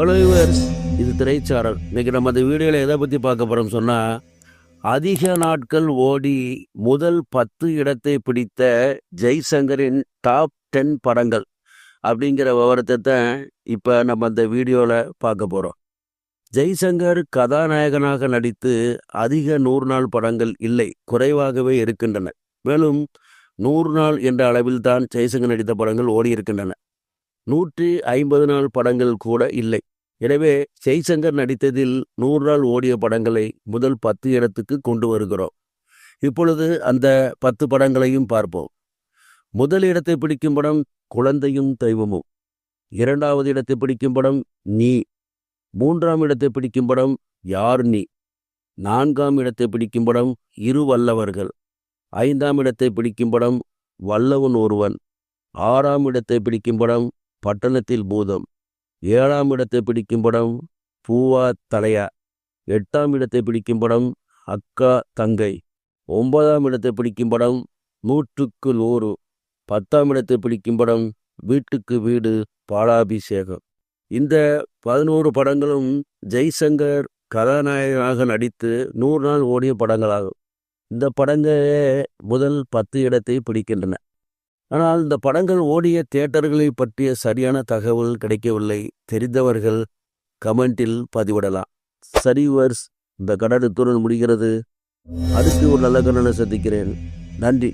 Hello viewers இது திரைச்சாரல். இன்னைக்கு நம்ம அந்த வீடியோவில் எதை பற்றி பார்க்க போகிறோம் சொன்னால் அதிக நாட்கள் ஓடி முதல் பத்து இடத்தை பிடித்த ஜெய்சங்கரின் டாப் டென் படங்கள் அப்படிங்கிற விவரத்தை தான் இப்போ நம்ம அந்த வீடியோவில் பார்க்க போகிறோம் ஜெய்சங்கர் கதாநாயகனாக நடித்து அதிக நூறு நாள் படங்கள் இல்லை குறைவாகவே இருக்கின்றன. மேலும் நூறு நாள் என்ற அளவில் தான் ஜெய்சங்கர் நடித்த படங்கள் ஓடி இருக்கின்றன. நூற்றி ஐம்பது நாள் படங்கள் கூட இல்லை. எனவே ஜெய்சங்கர் நடித்ததில் நூறு நாள் ஓடிய படங்களை முதல் பத்து இடத்துக்கு கொண்டு வருகிறோம். இப்பொழுது அந்த பத்து படங்களையும் பார்ப்போம். முதல் இடத்தை பிடிக்கும் படம் குழந்தையும் தெய்வமும். இரண்டாவது இடத்தை பிடிக்கும் படம் நீ. மூன்றாம் இடத்தை பிடிக்கும் படம் யார் நீ? நான்காம் இடத்தை பிடிக்கும் படம் இரு வல்லவர்கள். ஐந்தாம் இடத்தை பிடிக்கும் படம் வல்லவன் ஒருவன். ஆறாம் இடத்தை பிடிக்கும் படம் பட்டணத்தில் பூதம். ஏழாம் இடத்தை பிடிக்கும் படம் பூவா தலையா. எட்டாம் இடத்தை பிடிக்கும் படம் அக்கா தங்கை. ஒன்பதாம் இடத்தை பிடிக்கும் படம் நூற்றுக்கு நூறு. பத்தாம் இடத்தை பிடிக்கும் படம் வீட்டுக்கு வீடு பாலாபிஷேகம். இந்த பதினோரு படங்களும் ஜெய்சங்கர் கதாநாயகனாக நடித்து நூறு நாள் ஓடிய படங்களாகும். இந்த படங்களே முதல் பத்து இடத்தை பிடிக்கின்றன. ஆனால் இந்த படங்கள் ஓடிய தியேட்டர்களை பற்றிய சரியான தகவல் கிடைக்கவில்லை. தெரிந்தவர்கள் கமெண்டில் பதிவிடலாம். சரிவர்ஸ் இந்த கடடுத்துடன் முடிகிறது. அடுத்து ஒரு நல்ல கண்ணனை சந்திக்கிறேன். நன்றி.